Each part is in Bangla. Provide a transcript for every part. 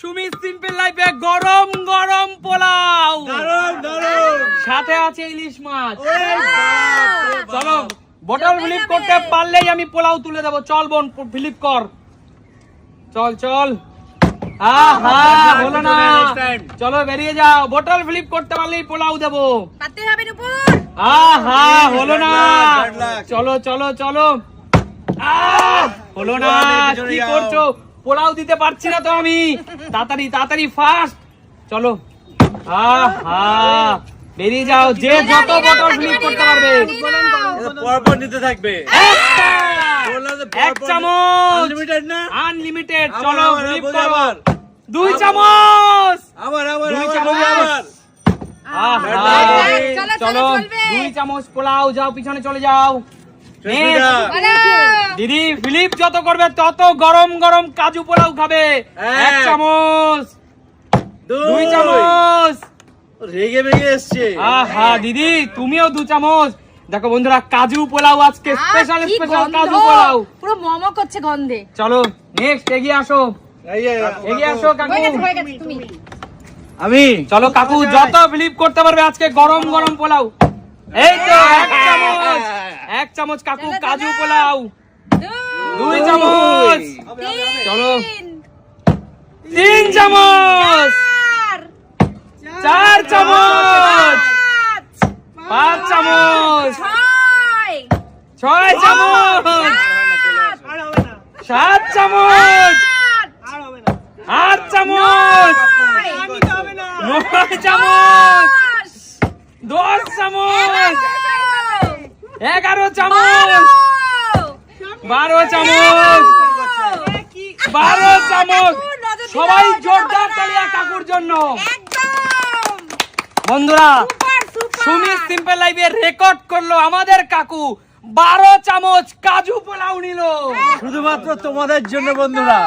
সুমি সিম্পল লাইফে গরম গরম পোলাও। দারুণ দারুণ। সাথে আছে ইলিশ মাছ। চলো বটল ফ্লিপ করতে পারলেই আমি পোলাও তুলে দেবো। চল বোন ফ্লিপ কর। চল চল। আহা হলো না। চলো বেরিয়ে যাও। বটল ফ্লিপ করতে পারলেই পোলাও দেবো। আহা হলো না। চলো চলো চলো। আহ, হলো না। কি করছ? পোলাও দিতে পারছি না তো আমি। তাড়াতাড়ি তাড়াতাড়ি ফাস্ট চলো। আহা। বেরিয়ে যাও। যে যত বটল ফ্লিপ করতে পারবে। পরপর নিতে থাকবে। এক চামচ! Unlimited না? আনলিমিটেড চলো ফ্লিপ করো। দুই চামচ! আবার আবার দুই চামচ। আবার। আহা। চলো, চলো, চলো। চলবে। দুই চামচ পোলাও যাও পিছনে চলে যাও। দিদি ফিলিপ যত করবে তত গরম গরম কাজু পোলাও খাবে। এক। এক চামচ। দুই। চামচ। রেগে এসছে। আহা দিদি তুমিও দু চামচ। দেখো বন্ধুরা কাজু পোলাও আজকে স্পেশাল স্পেশাল কাজু পোলাও। পুরো মম করছে গন্ধে। চলো নেক্সট এগিয়ে আসো। এগিয়ে আসো কাকু। হয়ে গেছে হয়ে গেছে তুমি। আমি। চলো কাকু যত ফিলিপ করতে পারবে আজকে গরম গরম পোলাও। এই তো এক চামচ এক চামচ কাকু কাজু। পোলাও। দুই। চামচ। তিন চলো। তিন। চামচ। চার। চার চামচ। পাঁচ পাঁচ। চামচ। ছয়। ছয় চামচ। সাত চামচ আট আট চামচ নয় নয় চামচ দশ দশ চামচ এগারো এগারো চামচ বারো চামচ বারো চামচ সবাই জোরদার তালিয়া কাকুর জন্য একদম। বন্ধুরা সুমিত সিম্পল লাইভে রেকর্ড করল আমাদের কাকু। বারো চামচ কাজু পোলাও নিল। শুধুমাত্র তোমাদের জন্য বন্ধুরা।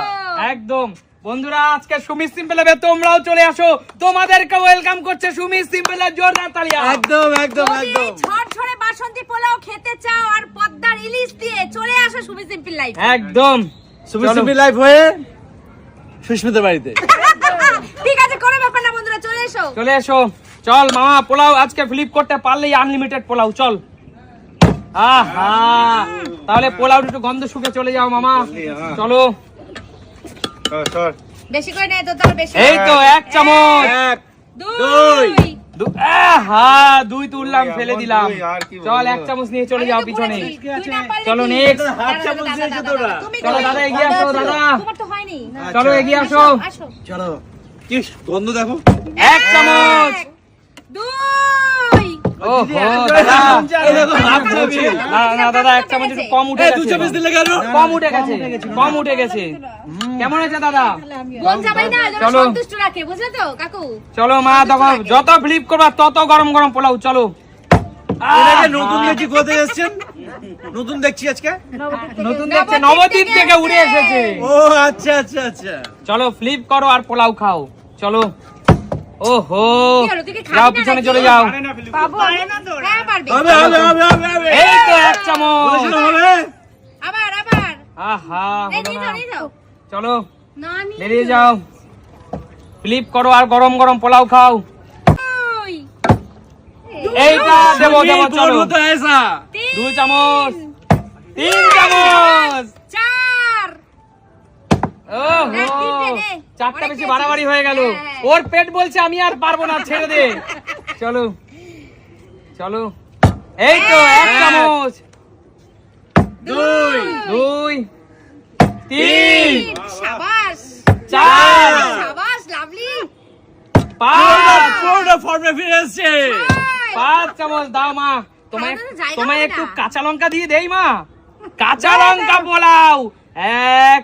একদম। বন্ধুরা আজকে সুমিত সিম্পল লাইভে তোমরাও চলে আসো। তোমাদেরকে ওয়েলকাম করছে সুমিত সিম্পল লাইভ জোরদার তালিয়া। একদম একদম একদম। ঝরঝরে বাসন্তী পোলাও খেতে চাও আর পদ্মার ইলিশ দিয়ে চলে আসো সুমি সিম্পল লাইফ। একদম। সুমি চলো। সুমি লাইফ হয়ে সুস্মিতার বাড়িতে ঠিক আছে কোনো ব্যাপার না বন্ধুরা চলে এসো। চল মামা পোলাও আজকে ফ্লিপ করতে পারলেই আনলিমিটেড পোলাও চল। আহা তাহলে পোলাও একটু গন্ধ শুকে চলে যাও মামা। চলো। বেশি করে নেই তো তোর বেশি এই তো এক চামচ। এক দুই। দুই। দু- আহা দুই তুললাম ফেলে দিলাম। চল এক চামচ নিয়ে চলে যাও পিছনে। চলো নেক্সট চলো দাদা এগিয়ে আসো দাদা। তোমার তো হয়নি। চলো এগিয়ে আসো। আসো। চলো। কি গন্ধ দেখো? এক চামচ। দুই। ও দাদা এই দেখো হাফ চামচ না না দাদা এক চামচ একটু কম উঠে গেছে। চামচ দিলে কেন? কম উঠে গেছে কম উঠে গেছে কেমন হয়েছে দাদা? চলো। সন্তুষ্ট রাখে বুঝলে তো কাকু? চলো মা দেখো যত ফ্লিপ করবা তত গরম গরম পোলাও চলো। নতুন কোথায় এসেছেন নতুন দেখছি আজকে? নতুন দেখছে নবদ্বীপ থেকে উড়ে এসেছে। ও আচ্ছা আচ্ছা আচ্ছা। চলো ফ্লিপ করো আর পোলাও খাও। চলো। ওহো যাও না পিছনে চলে যাও। হ্যাঁ পারবে। হবে হবে হবে হবে হবে। এই তো এক চামচ। হবে। আবার আবার। আহা চলো। বেরিয়ে যাও। ফ্লিপ করো আর গরম গরম পোলাও খাও। এইটা দেবো দেবো চলো। দুই চামচ। তিন চামচ। চার। চারটা বেশি। বাড়াবাড়ি হয়ে গেল। হ্যাঁ। ওর পেট বলছে আমি আর পারব না ছেড়ে দে। চলো। চলো। এই তো এক এক। চামচ। দুই। দুই। তিন। সাবাস। চার। সাবাস লাভলি। পাঁচ। পুরোটা ফর্মে ফিরে এসছে। পাঁচ চামচ দাও মা তোমায় তোমায় একটু কাঁচা লঙ্কা দিয়ে দেই মা কাঁচা লঙ্কা পোলাও এক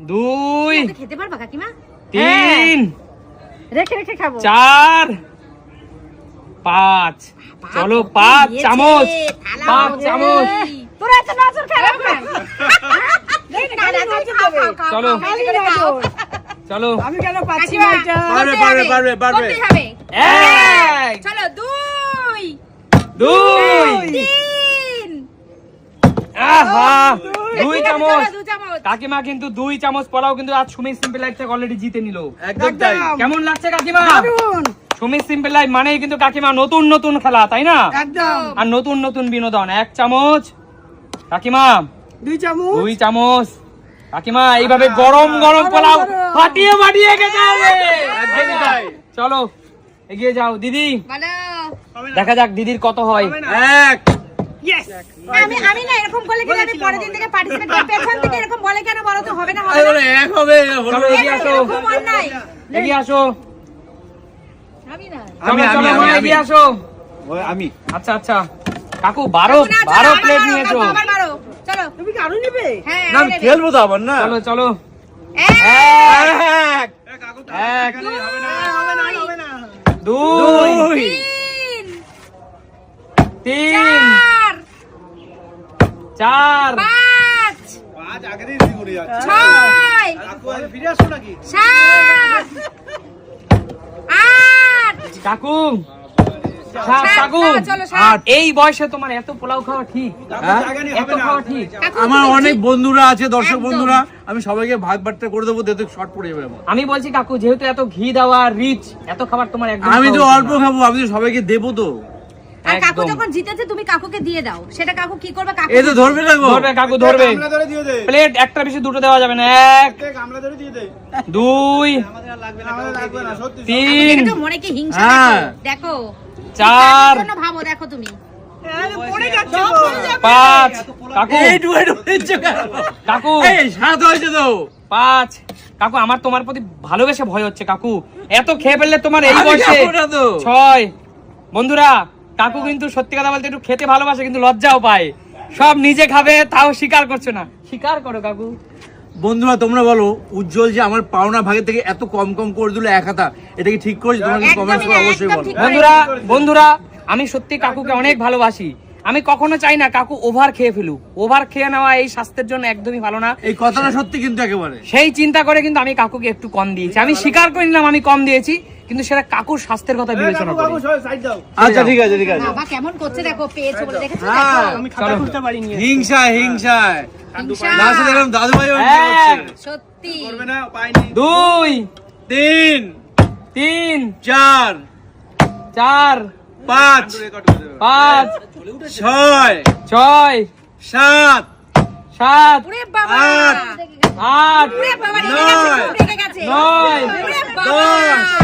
দুই খেতে পারবা কাকিমা তিন রেখে রেখে খাব চার পাঁচ চলো পাঁচ চামচ পাঁচ চামচ তোরা এত নাচর খারাপ চলো। চলো আমি কেন পাচ্ছি না পারবে, করতে পারবে, পারবে, পারবে। করতে হবে। এক চলো দুই দুই। আহা চামচ। কাকিমা কিন্তু দুই চামচ পোলাও কিন্তু আজ সুমিত সিম্পল লাইফ থেকে অলরেডি জিতে নিল। একদম তাই। কেমন লাগছে কাকিমা? সুমিত সিম্পল লাইফ মানেই কিন্তু কাকিমা নতুন নতুন খেলা তাই না? একদম। আর নতুন নতুন বিনোদন এক চামচ। কাকিমা দুই চামচ। দুই চামচ। কাকিমা এইভাবে গরম গরম পোলাও ফাটিয়ে ফাটিয়ে খেতে হবে। চলো। এগিয়ে যাও দিদি। দেখা যাক দিদির কত হয়। এক। আমি আমি না এরকম করলে কিন্তু আমি পরের দিন থেকে পার্টিসিপেট করি পেছন থেকে এরকম বলে কেন বলো তো হবে না হবে না। এক হবে চলো এগিয়ে আসো। এগিয়ে আসো। আমি না। এগিয়ে আসো। ওই আমি। আচ্ছা আচ্ছা। কাকু বারো না, চলো, বারো আবার প্লেট নিয়েছো। আবার। চলো। তুমি কি আরও নেবে? হ্যাঁ না খেলব তো আবার না। চলো চলো। এক, এক। এক। হবে না হবে না। দুই তিন চার চার পাঁচ পাঁচ আগে দিয়ে করে যাচ্ছে ছয় ফিরে আসো নাকি? সাত আট কাকু। এই বয়সে তোমার এত পোলাও খাওয়া ঠিক? হ্যাঁ? এত খাওয়া ঠিক? কাকু, আমার অনেক বন্ধুরা আছে দর্শক বন্ধুরা আমি সবাইকে ভাগ বাট্টা করে দেবো দেখতে শর্ট পড়ে যাবে আমি বলছি কাকু যেহেতু এত ঘি দেওয়া রিচ এত খাবার তোমার আমি তো অল্প খাব আমি তো সবাইকে দেবো তো। আর কাকু যখন জিতেছে তুমি কাকুকে দিয়ে দাও। সেটা কাকু কি করবে? কাকু এই তো ধরবে না ধরবে কাকু ধরবে। প্লেট একটা বেশি দুটো দেওয়া যাবে না। এক দুই তিন। এটা মনে কি হিংসা হ্যাঁ। দেখো। দেখো। চার। ভাবো দেখো তুমি। আরে পড়ে যাচ্ছে তো। পাঁচ। কাকু। এইটুকু একটু হয়েছে কেন? কাকু। সাত হয়েছে তো। পাঁচ। কাকু আমার তোমার প্রতি ভালোবেসে ভয় হচ্ছে কাকু। এত খেয়ে ফেললে তোমার এই বয়সে। ছয়। বন্ধুরা কাকু কিন্তু সত্যি কথা বলতে একটু খেতে ভালোবাসে কিন্তু লজ্জাও পায়। সব নিজে খাবে তাও স্বীকার করছ না। স্বীকার করো কাকু। বন্ধুরা তোমরা বলো উজ্জ্বল যে আমার পাওনা ভাগের থেকে এত কম কম করে দিল এক হাতা এটা কি ঠিক করেছে? তোমাকে কমেন্টস করে? অবশ্যই বলো। বন্ধুরা বন্ধুরা আমি সত্যি কাকুকে অনেক ভালোবাসি। আমি কখনো চাই না কাকু ওভার খেয়ে ফেলুক। ওভার খেয়ে নেওয়া এই স্বাস্থ্যের জন্য একদমই ভালো না। এই কথাটা সত্যি কিন্তু একেবারে। সেই চিন্তা করে কিন্তু আমি কাকুকে একটু কম দিয়েছি। আমি স্বীকার করে নিলাম আমি কম দিয়েছি কিন্তু সেটা কাকুর স্বাস্থ্যের কথা বিবেচনা করে। আচ্ছা ঠিক আছে ঠিক আছে। বাবা কেমন করছে দেখো পেয়েছ বলে দেখেছ হ্যাঁ। আমি খাতা খুলতে পারিনি। হিংসা। হিংসা। দাদু ভাই। সত্যি। দুই তিন তিন চার চার পাঁচ। পাঁচ। ছয়। ছয়। সাত। সাত। আট। নয়। নয়।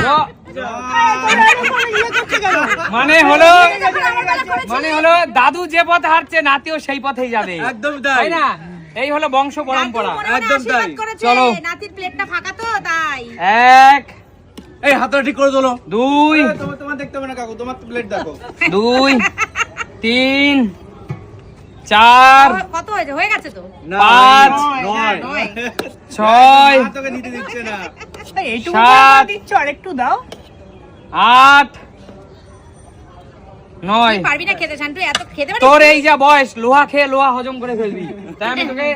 দশ। মানে হলো মানে হলো দাদু যে পথে হাঁটছে নাতিও সেই পথেই যাবে। একদমই তাই। না? এই হলো বংশ পরম্পরা। একদম তাই। চলো। নাতির প্লেটটা ফাঁকা তো তাই। এক। এই হাতটা ঠিক করে তোলো। দুই। তোমার দেখতে হবে না কাকু। তোমার প্লেট দেখো। দুই। তিন চার কত হয়েছে? হয়ে গেছে তো? পাঁচ। ছয় এইটুকু সাত। দিচ্ছ একটু দাও। আট নয়। পারবি না খেতে শান্তু এত খেতে তোর এই যা বয়স লোহা খেয়ে লোহা হজম করে ফেলবি। তাই আমি তোকে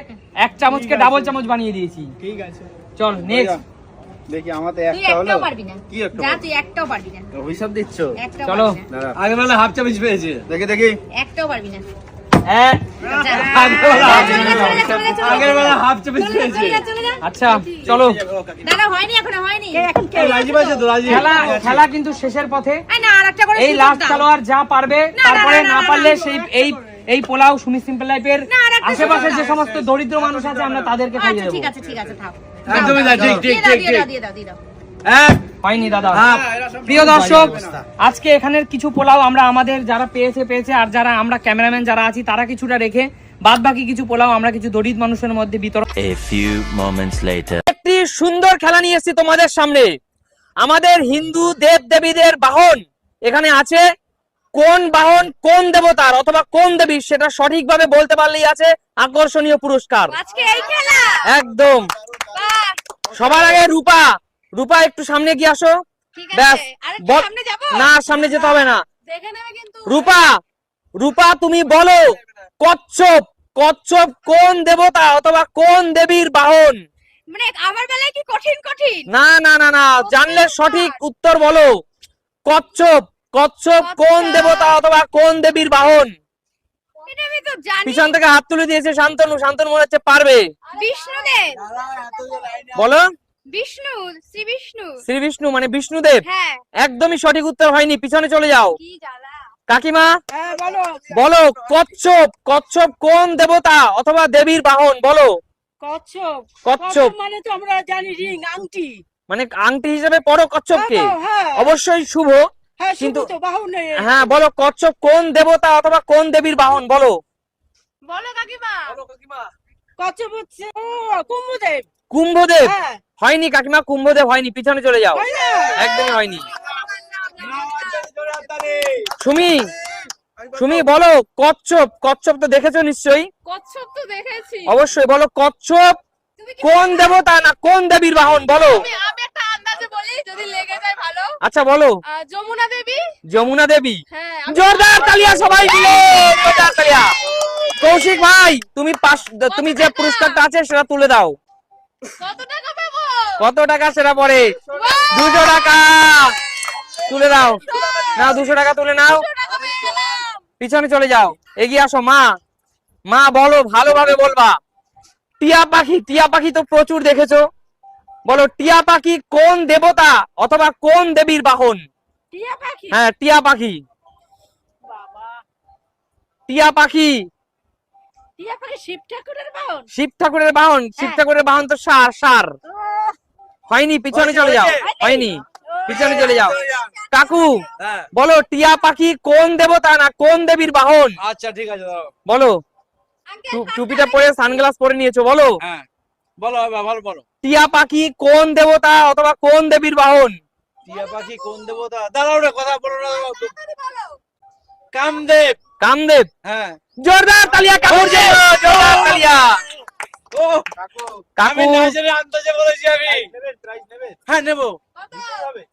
এক চামচকে ডাবল চামচ বানিয়ে দিয়েছি। ঠিক আছে। চল নেক্সট দেখি একটা হলো? পারবি না। কি একটা যা তুই একটাও পারবি না। হিসাব দিচ্ছ? চলো। আগে বেলা হাফ চামচ পেয়েছে। দেখি দেখি। একটাও পারবি না। আচ্ছা চলো। খেলা খেলা কিন্তু শেষের পথে। এই না আরেকটা করে এই সুযোগ লাস্ট। খেলোয়াড় যা পারবে তারপরে না, পারলে সেই এই এই পোলাও সুমি সিম্পল লাইফের আশেপাশে যে সমস্ত দরিদ্র মানুষ আছে আমরা তাদেরকে খাইয়ে আচ্ছা দেবো। ঠিক আছে ঠিক আছে থাক। একদমই তাই, ঠিক, ঠিক, ঠিক, দিয়ে দাও, দিয়ে দাও, এক হয়নি দাদা। প্রিয় দর্শক আজকে এখানের কিছু পোলাও আমরা আমাদের যারা পেয়েছে পেয়েছে আর যারা আমরা ক্যামেরাম্যান যারা আছি তারা কিছুটা রেখে বাদ বাকি কিছু পোলাও আমরা কিছু দরিদ্র মানুষের মধ্যে বিতরণ A few moments later. একটি সুন্দর খেলা নিয়ে এসেছি তোমাদের সামনে। আমাদের হিন্দু দেব দেবীদের বাহন এখানে আছে। কোন বাহন কোন দেবতার অথবা কোন দেবী সেটা সঠিকভাবে বলতে পারলেই আছে। আকর্ষণীয় পুরস্কার। আজকে এই খেলা। একদম। সবার আগে রূপা রূপা একটু সামনে গিয়ে আসো। ব্যাস না সামনে যেতে হবে না। রূপা রূপা তুমি বলো কচ্ছপ কচ্ছপ কোন দেবতা অথবা কোন দেবীর বাহন? মানে আমার বেলায় কি কঠিন কঠিন? না না না না জানলে সঠিক উত্তর বলো। কচ্ছপ কচ্ছপ। কোন দেবতা অথবা কোন দেবীর বাহন? পিছন থেকে হাত তুলে দিয়েছে শান্তনু শান্তনু মনে হচ্ছে পারবে। বিষ্ণুদেব বলো। বিষ্ণু শ্রী বিষ্ণু। শ্রী বিষ্ণু মানে বিষ্ণুদেব। হ্যাঁ। একদমই সঠিক উত্তর হয়নি পিছনে চলে যাও। কাকিমা হ্যাঁ বলো। বলো কচ্ছপ কচ্ছপ কোন দেবতা অথবা দেবীর বাহন বলো। কচ্ছপ। কচ্ছপ। মানে তো আমরা জানি রিং আংটি। মানে আংটি হিসেবে পড়ো কচ্ছপকে। হ্যাঁ, অবশ্যই শুভ। কিন্তু- শুধু তো বাহু নেই হ্যাঁ বলো কচ্ছপ কোন দেবতা অথবা কোন দেবীর বাহন বলো। বলো কাকিমা। কচ্ছপ হচ্ছে কুম্ভদেব। কুম্ভদেব? হ্যাঁ। হয়নি কাকিমা কুম্ভদেব হয়নি পিছনে চলে যাও। হয়? একদমই হয়নি। সুমি সুমি বলো কচ্ছপ কচ্ছপ তো দেখেছ নিশ্চয়ই? কচ্ছপ তো দেখেছি। অবশ্যই বলো কচ্ছপ কোন দেবতা না কোন দেবীর বাহন বলো। আমি আমি একটা আন্দাজে বলি? যদি লেগে যায় ভালো। আচ্ছা বলো। যমুনা দেবী? যমুনা দেবী? হ্যাঁ জোরদার তালিয়া সবাই মিলে জোরদার তালিয়া। কৌশিক ভাই তুমি পাঁচ তুমি যে পুরস্কারটা আছে সেটা তুলে দাও। কত টাকা পাবো? কত টাকা সেটা পরে? দুশো টাকা। তুলে দাও। না দুশো টাকা তুলে নাও। পিছনে চলে যাও। এগিয়ে আসো মা। মা বলো ভালোভাবে বলবা। টিয়া পাখি টিয়া পাখি তো প্রচুর দেখেছ। বলো টিয়া পাখি কোন দেবতা অথবা কোন দেবীর বাহন? টিয়া পাখি? হ্যাঁ টিয়া পাখি। টিয়া পাখি। টিয়া পাখি শিব ঠাকুরের বাহন? শিব ঠাকুরের বাহন। শিব ঠাকুরের বাহন তো সার সার। হয়নি পিছনে চলে যাও হয়নি পিছনে চলে যাও। কাকু হ্যাঁ। বলো টিয়া পাখি কোন দেবতা না কোন দেবীর বাহন? আচ্ছা ঠিক আছে বলো। টুপিটা পরে সানগ্লাস পরে নিয়েছো বলো। হ্যাঁ। বলো ভালো বলো টিয়া পাখি কোন দেবতা অথবা কোন দেবীর বাহন? টিয়া পাখি কোন দেবতা? দাঁড়াও রে কথা বলো না কামদেব। কামদেব? হ্যাঁ। জোরদার তালিয়া কাকুর জোরদার তালিয়া। ও কাকু আন্দাজে বলেছি আমি। হ্যাঁ নেব।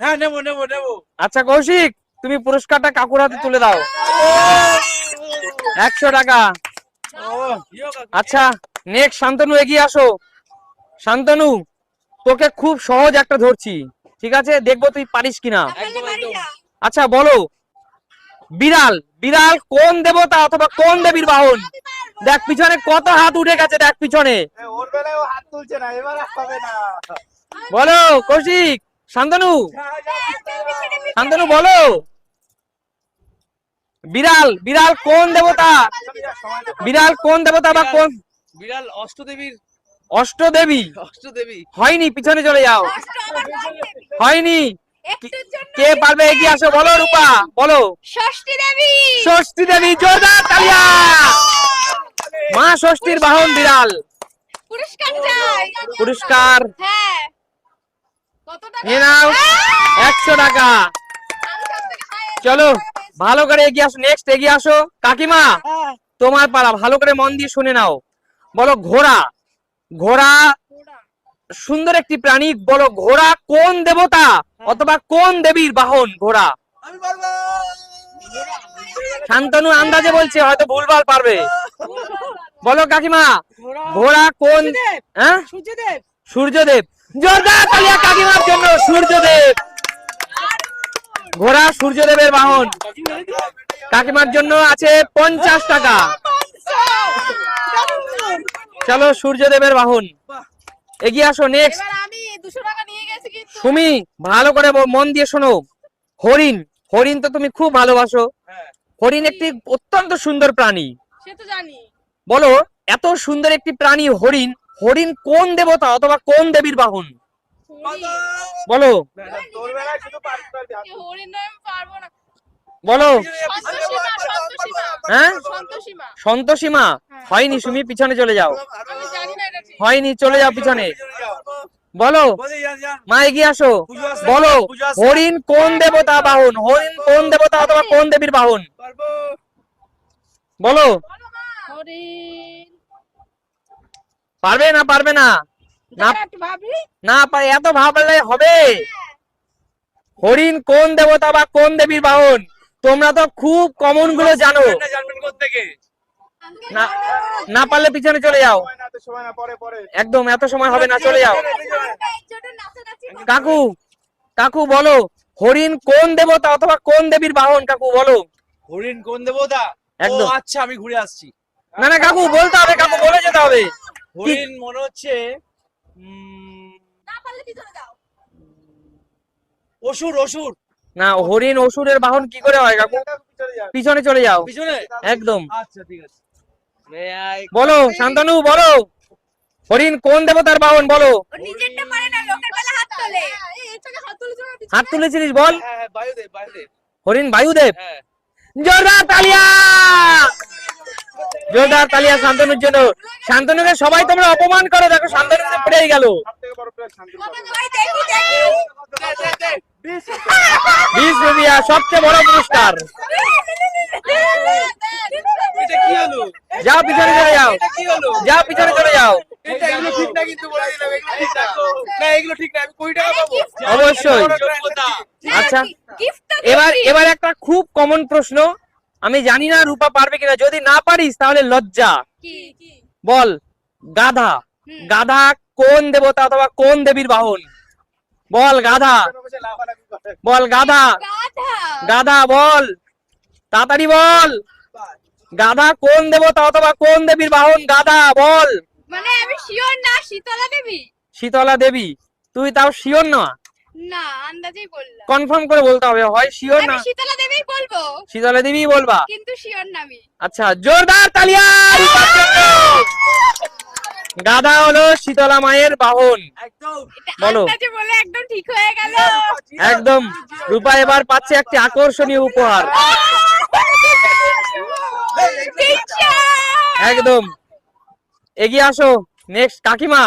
হ্যাঁ নেব নেব নেব। আচ্ছা কৌশিক তুমি পুরস্কারটা কাকুর হাতে তুলে দাও। একশো টাকা। আচ্ছা নেক্সট শান্তনু এগিয়ে আসো। শান্তনু তোকে খুব সহজ একটা ধরছি। ঠিক আছে? দেখব তুই পারিস কিনা। আচ্ছা বলো। বিড়াল বিড়াল কোন দেবতা অথবা কোন দেবীর বাহন? দেখ পিছনে কত হাত উঠে গেছে দেখ পিছনে। ওর বেলায় ও হাত তুলছে না এবার আর হবে না। বলো কৌশিক শান্তনু। শান্তনু বলো। বিড়াল বিড়াল কোন দেবতা? বিড়াল কোন দেবতা বা কোন বিড়াল অষ্টদেবীর অষ্টদেবী। অষ্টদেবী। হয়নি পিছনে চলে যাও। হয়নি। কে পারবে এগিয়ে আসো? বলো রূপা বলো। ষষ্ঠী দেবী ষষ্ঠী দেবী জোরদার তালিয়া। মা ষষ্ঠীর বাহন বিড়াল। পুরস্কার চাই। পুরস্কার। হ্যাঁ। কত টাকা নিয়ে নাও। একশো টাকা। চলো ভালো করে এগিয়ে আসো। নেক্সট এগিয়ে আসো। কাকিমা হ্যাঁ। তোমার পালা। ভালো করে মন দিয়ে শুনে নাও। বলো ঘোড়া। ঘোড়া। সুন্দর একটি প্রাণী বলো ঘোড়া কোন দেবতা অথবা কোন দেবীর বাহন ঘোড়া? শান্তনু আন্দাজে বলছে হয়তো ভুলভাল পারবে। বলো কাকিমা ঘোড়া কোন সূর্যদেব হ্যাঁ? সূর্যদেব। জোরদার কাকিমার জন্য সূর্যদেব। ঘোড়া সূর্যদেবের বাহন। কাকিমার জন্য আছে পঞ্চাশ টাকা। চলো সূর্যদেবের বাহন। এগিয়ে আসো নেক্সট সুমি ভালো করে মন দিয়ে শোনো। হরিণ হরিণ তো তুমি খুব ভালোবাসো। হ্যাঁ। হরিণ একটি অত্যন্ত সুন্দর প্রাণী। বলো এত সুন্দর একটি প্রাণী হরিণ হরিণ কোন দেবতা অথবা কোন দেবীর বাহন? বলো। বলো। হ্যাঁ? সন্তোষীমা। হয়নি সুমি পিছনে চলে যাও। হয়নি চলে যাও পিছনে। বলো। মা এগিয়ে আসো। বলো হরিণ কোন দেবতা বাহন? হরিণ কোন দেবতা অথবা কোন দেবীর বাহন? বলো। পারবে না পারবে না? না এত ভাবলে হবে? হরিণ কোন দেবতা বা কোন দেবীর বাহন? তোমরা তো খুব কমনগুলো জানো। না না পারলে পিছনে চলে যাও। একদম এত সময় হবে না চলে যাও। কাকু কাকু বলো হরিণ কোন দেবতা অথবা কোন দেবীর বাহন কাকু বলো। হরিণ কোন দেবতা? একদম। আচ্ছা আমি ঘুরে আসছি। না না কাকু বলতে হবে কাকু বলে যেতে হবে। হরিণ মনে হচ্ছে উম, না পারলে পিছনে যাও। অসুর অসুর। না হরিণ অসুরের বাহন কি করে হয় কাকু? পিছনে চলে যাও। পিছনে? একদম। আচ্ছা ঠিক আছে। বলো শান্তনু বলো। হরিণ কোন দেবতার বাহন বলো। ও নিজেরটা পারে না লোকের বেলা হাত তোলে। এই চোখে হাত তুলেছো না হাত তুলেছিলিস বল। হ্যাঁ হ্যাঁ বায়ুদেব বায়ুদেব। হরিণ বায়ুদেব। হ্যাঁ। জোরদার তালিয়া! জোরদার তালিয়া শান্তনুর জন্য। শান্তনুকে সবাই তোমরা অপমান করো, দেখো শান্তনু পেরে গেল। সবচেয়ে বড় পুরস্কার। যাও পিছনে চলে যাও। যাও পিছনে চলে যাও। অবশ্যই। আচ্ছা এবার এবার একটা খুব কমন প্রশ্ন। আমি জানি না রূপা পারবে কিনা যদি না পারিস তাহলে লজ্জা। বল গাধা। গাধা কোন দেবতা অথবা কোন দেবীর বাহন? বল গাধা। বল গাধা। গাধা। গাধা বল। তাড়াতাড়ি বল। গাধা কোন দেবতা অথবা কোন দেবীর বাহন? গাধা বল। মানে আমি শিওর না শীতলা দেবী। শীতলা দেবী। তুই তাও শিওর না? না আন্দাজেই বললাম। কনফার্ম করে বলতে হবে হয় শিওর আমি না? শীতলা দেবীই বলব। শীতলা দেবী বলবা? কিন্তু শিওর না আমি। আচ্ছা জোরদার তালিয়া। গাধা হলো শীতলা মায়ের বাহন। বলো। বলে একদম ঠিক হয়ে গেল। একদম। রূপা এবার পাচ্ছে একটি আকর্ষণীয় উপহার। একদম। এগিয়ে আসো। নেক্সট কাকিমা।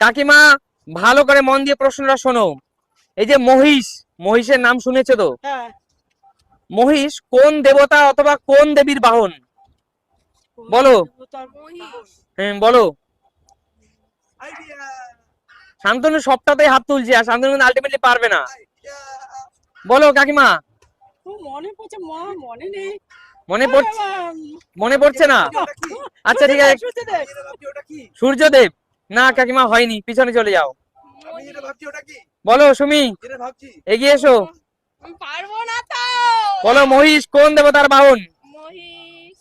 কাকিমা ভালো করে মন দিয়ে প্রশ্নটা শোনো। এই যে মহিষ মহিষের নাম শুনেছো তো? মহিষ কোন দেবতা অথবা কোন দেবীর বাহন? বলো। হ্যাঁ বলো। শান্তনু সবটাতেই হাত তুলছে আর শান্তনু আলটিমেটলি পারবে না। বলো কাকিমা। মনে পড়ছে মনে নেই। মনে পড়ছে মনে পড়ছে না? আচ্ছা ঠিক আছে। সূর্যদেব। না কাকিমা হয়নি। পিছনে চলে যাও। বলো সুমি। এগিয়ে এসো। পারব না তো। বলো মহিষ কোন দেবতার বাহন? মহিষ।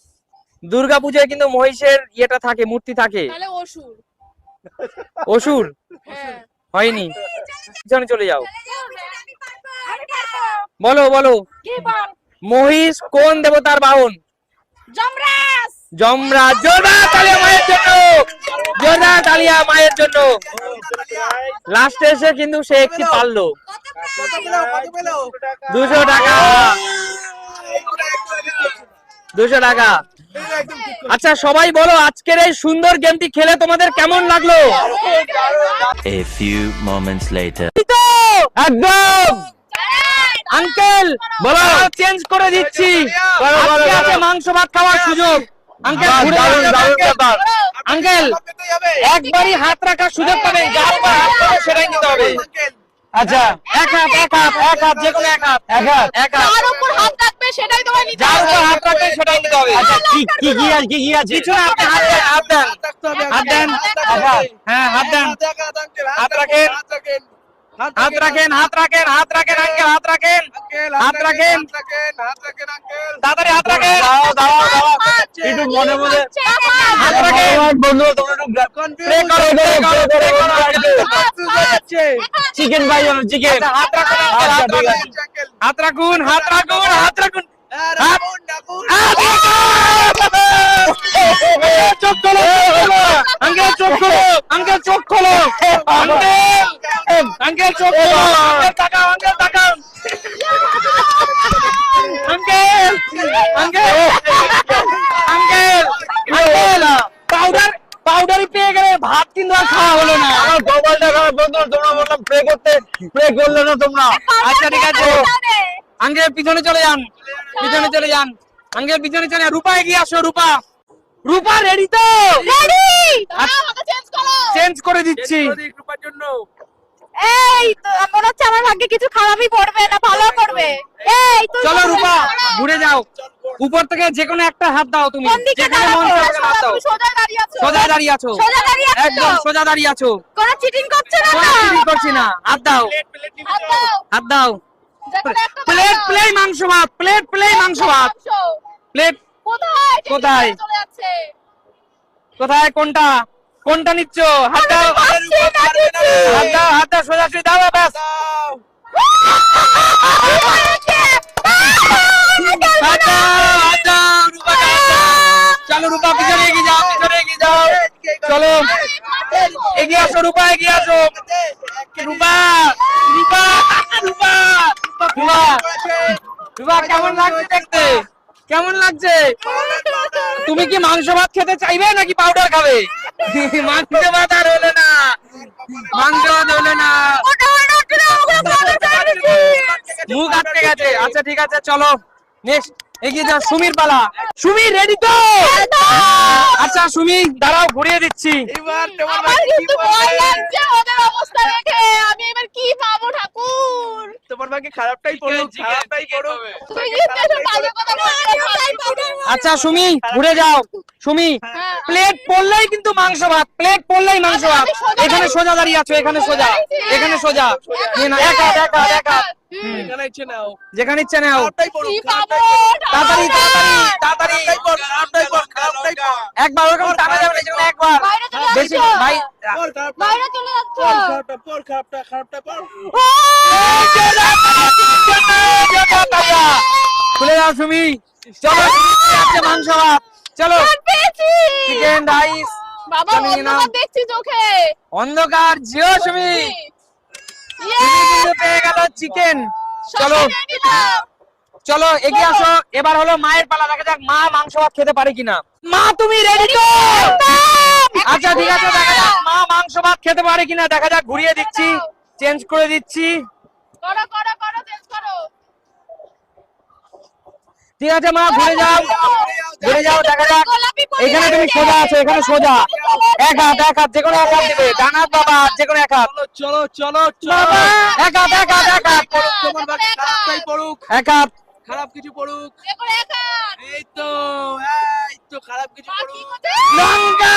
দুর্গা পুজোয় কিন্তু মহিষের ইয়েটা থাকে মূর্তি থাকে। তাহলে অসুর। অসুর? হ্যাঁ। হয়নি। পিছনে চলে যাও। পারব বলো বলো। মহিষ কোন দেবতার বাহন? যমরাজ! জমরা জোরদার তালিয়া মায়ের জন্য। জোরদার তালিয়া মায়ের জন্য। লাস্টে এসে কিন্তু সে একটি পারল। কত পেল কত পেল দুশো টাকা। দুশো টাকা। আচ্ছা সবাই বলো আজকের এই সুন্দর গেমটি খেলে তোমাদের কেমন লাগল? A few moments later. একদম! আঙ্কেল বলো চেঞ্জ করে দিচ্ছি। আজকে আছে মাংস ভাত খাওয়ার সুযোগ। আঙ্কেল একবারই হাত রাখার সুযোগ পাবে সেটাই নিতে হবে। আচ্ছা এক হাত এক হাত এক হাত যে কোনো এক হাত এক হাত এক হাত। যার উপর হাত রাখবে সেটাই তোমার নিতে যার হবে। উপর হাত রাখবেন সেটাই নিতে হবে। আচ্ছা কি কি কি আছে কি কি আছে? কিছু না আপনি হাত হাত দেন। হাত দেন। আচ্ছা হ্যাঁ হাত দেন। হাত রাখেন। হাত রাখেন। হাত রাখেন হাত রাখেন হাত রাখেন আঙ্কেল হাত রাখেন। হাত রাখেন তাড়াতাড়ি হাত রাখেন। দাও দাও দাও একটু মনে মনে হাত রাখেন। বন্ধু তোমরা একটু প্রে করো প্রে করো চিকেন ভাই চিকেন হাত রাখুন হাত রাখুন হাত রাখুন হাত রাখুন হাত রাখুন। হাত চোখ পাউডার পেয়ে গেলে ভাত কিন্তু আর খাওয়া হলো না আমার মোবাইলটা খারাপ বন্ধু তোমরা বললাম প্রে করতে প্রে করলে না তোমরা আচ্ছা ঠিক আছে আঙ্কেল, পিছনে চলে যান। পিছনে চলে যান। আঙ্কেল, পিছনে চলে রূপা এগিয়ে আসো, রূপা। রূপা রেডি তো? রেডি আমাকে চেঞ্জ করো। চেঞ্জ করে দিচ্ছি। রূপার জন্য। এই তো মনে হচ্ছে আমার ভাগ্যে কিছু খারাপই পড়বে না ভালো করবে এই তুই চলো রূপা ঘুরে যাও। উপর থেকে যে কোনো একটা হাত দাও তুমি। কোন দিকে যেখানে মন চায় হাত দাও। সোজা দাঁড়িয়ে আছো। সোজা দাঁড়িয়ে আছো। সোজা দাঁড়িয়ে আছো। একদম সোজা দাঁড়িয়ে আছো। কোনো চিটিং করছে না কোনো চিটিং করছি না। হাত দাও। হাত দাও। প্লেট। প্লেট মাংস ভাত। প্লেট প্লেট মাংস ভাত। মাংস। প্লেট কোথায়? কোথায়? চলে যাচ্ছে। কোথায়? কোনটা? কোনটা নিচ্ছ? হাত দাও। হাত দাও হাত দাও সোজাসুজি দাও ব্যাস। চলো রূপা পিছনে এগিয়ে যাও পিছনে এগিয়ে যাও। চলো। এগিয়ে আসো রূপা এগিয়ে আসো। রূপা রূপা রূপা। রূপা রূপা কেমন লাগছে দেখতে? কেমন লাগছে তুমি কি মাংস ভাত খেতে চাইবে নাকি পাউডার খাবে মাংস ভাত আর হলো না মাংস ভাত হলো না মুখ আটকে গেছে আচ্ছা ঠিক আছে চলো নেক্সট এগিয়ে সুমির পালা। সুমির রেডি তো? আচ্ছা সুমি দাঁড়াও ঘুরিয়ে দিচ্ছি। আমার কিন্তু ভয় লাগছে ওদের অবস্থা দেখে। আমি এবার কি পাবো ঠাকুর? তোমার ভাগে খারাপটাই পড়ুক খারাপটাই পড়ুক। তুমি কিন্তু এসব বাজে কথা বলছো আচ্ছা সুমি ঘুরে যাও। সুমি হ্যাঁ। প্লেট পড়লেই কিন্তু মাংস ভাত প্লেট পড়লেই মাংস আচ্ছা, ভাত। এখানে সোজা দাঁড়িয়ে আছো এখানে সোজা এখানে সোজা। নিয়ে নাও, এক হাত এক হাত এক হাত। এখানে ইচ্ছে নাও। যেখানে ইচ্ছে নাও। তাড়াতাড়ি তাড়াতাড়ি তাড়াতাড়ি খারাপটাই পড় খারাপটাই পড় খারাপটাই পড় একবার ওরকম টানা যাবে না যেখানে একবার। বেশি ভাই। বাইরে চলে যাচ্ছ? খারাপটা খারাপটা খারাপটা খুলে মাংস ভাত। চলো। চিকেন রাইস বাবা। অন্ধকার দেখছি চোখে। অন্ধকার জিও সুমি। পেয়ে গেল চিকেন চলো। চলো এগিয়ে আসো। এবার হলো মায়ের পালা দেখা যাক মা মাংস ভাত খেতে পারে কিনা। মা তুমি রেডি তো? আচ্ছা ঠিক আছে দেখা যাক মা মাংস ভাত খেতে পারে কিনা। দেখা যাক ঘুরিয়ে দিচ্ছি। চেঞ্জ করে দিচ্ছি। করো করো করো চেঞ্জ করো। ঠিক আছে মা ঘুরে যাও। ঘুরে যাও দেখা যাক। এখানে তুমি সোজা আছো এখানে সোজা। এক হাত এক হাত যেকোনো এক হাত দিবে। ডান হাত বাবা হাত যেকোনো এক হাত। চলো চলো চলো বাবা এক হাত এক হাত এক হাত। তোমার খারাপটাই পড়ুক। এক হাত। খারাপ কিছু পড়ুক। এই তো এই তো খারাপ কিছু পড়ুক। লঙ্কা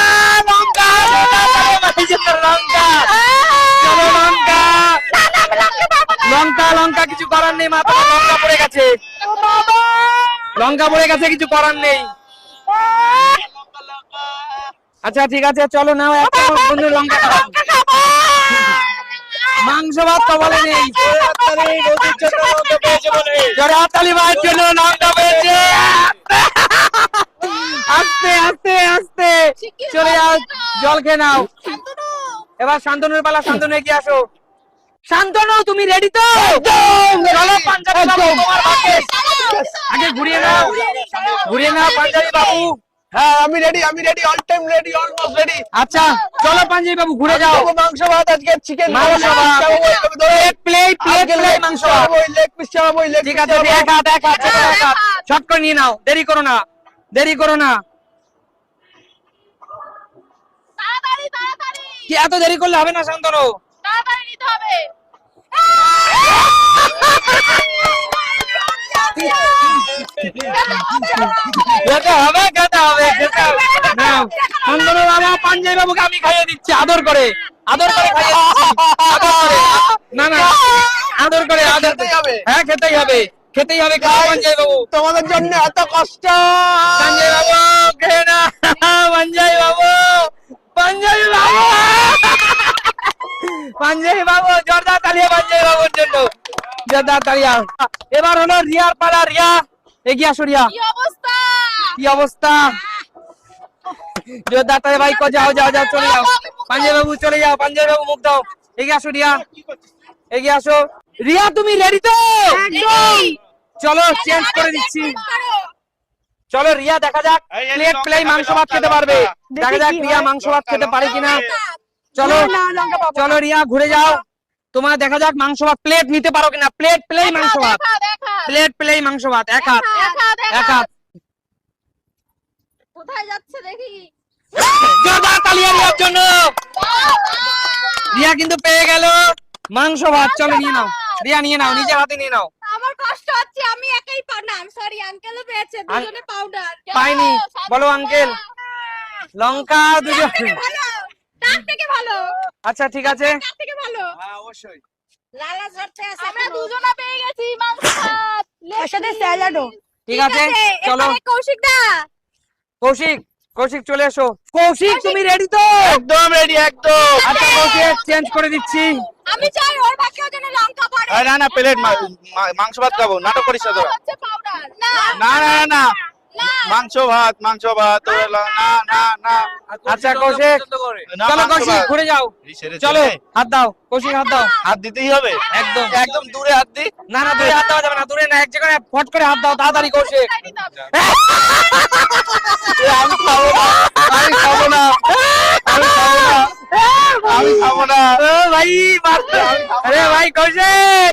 লঙ্কা লঙ্কা চলো লঙ্কা। লঙ্কা লঙ্কা কিছু করার নেই মা তোমার লঙ্কা পড়ে গেছে। লঙ্কা পড়ে গেছে, কিছু করার নেই। আচ্ছা ঠিক আছে, চলো নাও একটা লঙ্কা মাংস ভাত বলে নেই। জোরে হাততালি মায়ের জন্য লঙ্কা পেয়েছে। আস্তে আস্তে আস্তে। চলে যাও, জল খেয়ে নাও। এবার শান্তনুর পালা শান্তনু এগিয়ে আসো। শান্তনু তুমি রেডি তো? চলো পাঞ্জাবি বাবু তোমার ভাগ্যে। আগে ঘুরিয়ে নাও। ঘুরিয়ে নাও পাঞ্জাবি বাবু। হ্যাঁ আমি রেডি আমি ready all time ready almost ready আচ্ছা চলো পাঞ্জাবি বাবু ঘুরে যাও। মাংস ভাত আজকে চিকেন মাংস ভাত। প্লেট প্লেট প্লেট প্লেট মাংস ভাত। লেগ পিস চাওয়াবো লেগ ঠিক আছে এক হাত এক হাত যে কোনো এক হাত শর্ট করে নিয়ে নাও দেরি করো না দেরি করো না। তাড়াতাড়ি তাড়াতাড়ি। কি এত দেরি করলে হবে না শান্তনু? তাড়াতাড়ি নিতে হবে। হবে হবে নাও। শান্তনু বাবা পাঞ্জাবি বাবুকে আমি খাইয়ে দিচ্ছি। আদর করে। আদর করে খাইয়ে দিচ্ছি। আদর করে। না না। আদর করে আদর হবে। হ্যাঁ খেতেই হবে। খেতেই হবে খাও পাঞ্জাবি বাবু। তোমাদের জন্য এত কষ্ট। পাঞ্জাবি বাবু খেয়ে না পাঞ্জাবি বাবু। পাঞ্জাবি বাবু। পাঞ্জাবি বাবু জোরদার তালিয়া পাঞ্জাবি বাবুর জন্য। জোরদার তালিয়া। এবার হলো রিয়ার পালা রিয়া। এগিয়ে আসো রিয়া। কি অবস্থা? কি জোরদার তালিয়া ভাই যাও যাও যাও চলে যাও। পাঞ্জাবি বাবু চলে যাও পাঞ্জাবি বাবু মুখ দাও। এগিয়ে আসো রিয়া। এগিয়ে আসো। রিয়া তুমি রেডি তো? চলো চেঞ্জ করে দিচ্ছি। চলো রিয়া দেখা যাক। প্লেট প্লেই মাংস ভাত খেতে পারবে। দেখা যাক। রিয়া মাংস ভাত খেতে পারে কিনা। চলো চলো রিয়া ঘুরে যাও। তোমার দেখা যাক মাংস ভাত। প্লেট নিতে পারো কিনা? প্লেট প্লেই মাংস ভাত। প্লেট প্লেই মাংস ভাত। এক হাত এক হাত। কোথায় যাচ্ছে দেখি? জোরদার তালিয়া রিয়ার জন্য। রিয়া কিন্তু পেয়ে গেল। মাংস ভাত চলো নিয়ে নাও। রিয়া নিয়ে নাও নিজের হাতে নিয়ে নাও। আমার কষ্ট হচ্ছে আমি একাই পার সরি আঙ্কেলও পেয়েছে দুজনে পাউডার পাইনি। বলো আঙ্কেল লঙ্কা দুজন তার থেকে ভালো? আচ্ছা ঠিক আছে। তার থেকে ভালো? হ্যাঁ অবশ্যই। লালা ঝরতে আছে আমরা দুজনে পেয়ে গেছি মাংস ভাত ওর সাথে স্যালাডও। ঠিক আছে চলো। কৌশিক দা। কৌশিক কৌশিক চলে এসো। কৌশিক তুমি রেডি তো? একদম রেডি একদম। আচ্ছা কৌশিক চেঞ্জ করে দিচ্ছি। আমি চাই ওর ভাগ্যেও যেন লঙ্কা পড়ে। না না প্লেট মাংস ভাত খাব। নাটক করিস তোরা। না। না না না। মাংস ভাত মাংস ভাত না না না। আচ্ছা কৌশিক। চলো কৌশিক ঘুরে যাও। চলো। হাত দাও। কৌশিক হাত দাও। হাত দিতেই হবে? একদম। একদম দূরে হাত দি। না না দূরে হাত দেওয়া যাবে না দূরে না এক জায়গায় ফট করে হাত দাও তাড়াতাড়ি কৌশিক। আমি খাব না। আমি খাব না। আমি খাব না। আমি খাব না। ও ভাই মারতে আরে ভাই কৌশিক।